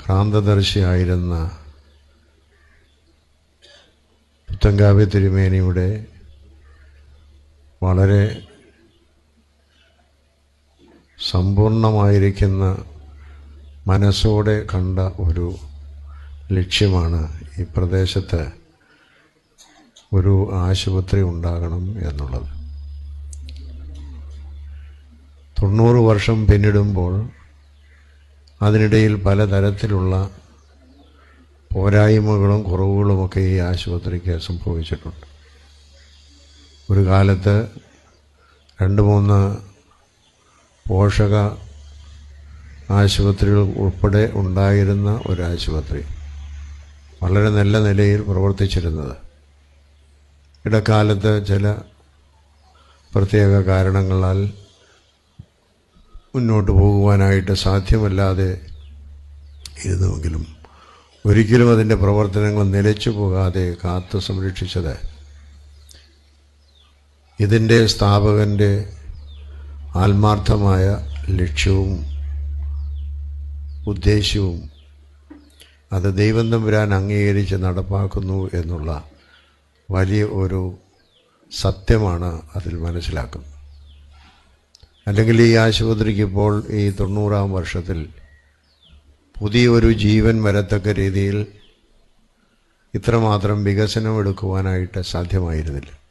ക്രാന്തദർശിയായിരുന്ന പുത്തങ്കാവ്യ തിരുമേനിയുടെ വളരെ സമ്പൂർണമായിരിക്കുന്ന മനസ്സോടെ കണ്ട ഒരു ലക്ഷ്യമാണ് ഈ പ്രദേശത്ത് ഒരു ആശുപത്രി ഉണ്ടാകണം എന്നുള്ളത്. തൊണ്ണൂറ് വർഷം പിന്നിടുമ്പോൾ അതിനിടയിൽ പലതരത്തിലുള്ള പോരായ്മകളും കുറവുകളുമൊക്കെ ഈ ആശുപത്രിക്ക് സംഭവിച്ചിട്ടുണ്ട്. ഒരു കാലത്ത് രണ്ട് മൂന്ന് പോഷക ആശുപത്രികൾ ഉൾപ്പെടെ ഉണ്ടായിരുന്ന ഒരു ആശുപത്രി വളരെ നല്ല നിലയിൽ പ്രവർത്തിച്ചിരുന്നത്. ഇടക്കാലത്ത് ചില പ്രത്യേക കാരണങ്ങളാൽ മുന്നോട്ട് പോകുവാനായിട്ട് സാധ്യമല്ലാതെ ഇരുന്നുവെങ്കിലും ഒരിക്കലും അതിന്റെ പ്രവർത്തനങ്ങൾ നിലച്ചു പോകാതെ കാത്തു സംരക്ഷിച്ചത് ഇതിന്റെ സ്ഥാപകന്റെ ആത്മാർത്ഥമായ ലക്ഷ്യവും ഉദ്ദേശ്യവും അത് ദൈവം തമ്പുരാൻ അംഗീകരിച്ച് നടപ്പാക്കുന്നു എന്നുള്ള വലിയ ഒരു സത്യമാണ് അതിൽ മനസ്സിലാക്കുന്നത്. അല്ലെങ്കിൽ ഈ ആശുപത്രിക്ക് ഇപ്പോൾ ഈ തൊണ്ണൂറാം വർഷത്തിൽ പുതിയൊരു ജീവൻ വരത്തക്ക രീതിയിൽ ഇത്രമാത്രം വികസനം എടുക്കുവാനായിട്ട് സാധ്യമായിരുന്നില്ല.